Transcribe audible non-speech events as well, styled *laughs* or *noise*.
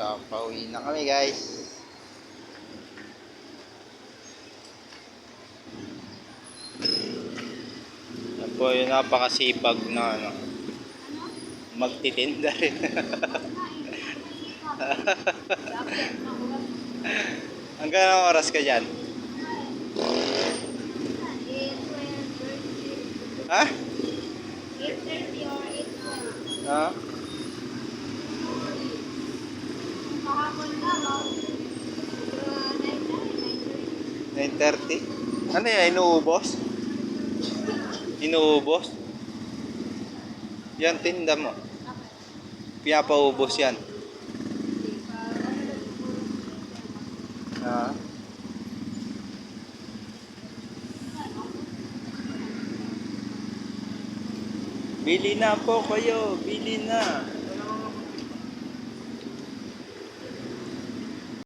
So, pauwi na kami guys. Yan po yung napakasipag na ano, magtitinda rin. *laughs* Hanggang anong oras ka dyan? Ha? 8.30 or 8.12. Ha? Kahapon na? Uh, 9.30, 9.30? Ano yan? Inuubos? Inuubos? Yan, tinda mo. Pinapaubos yan. Ha? Bili na po kayo. Bili na.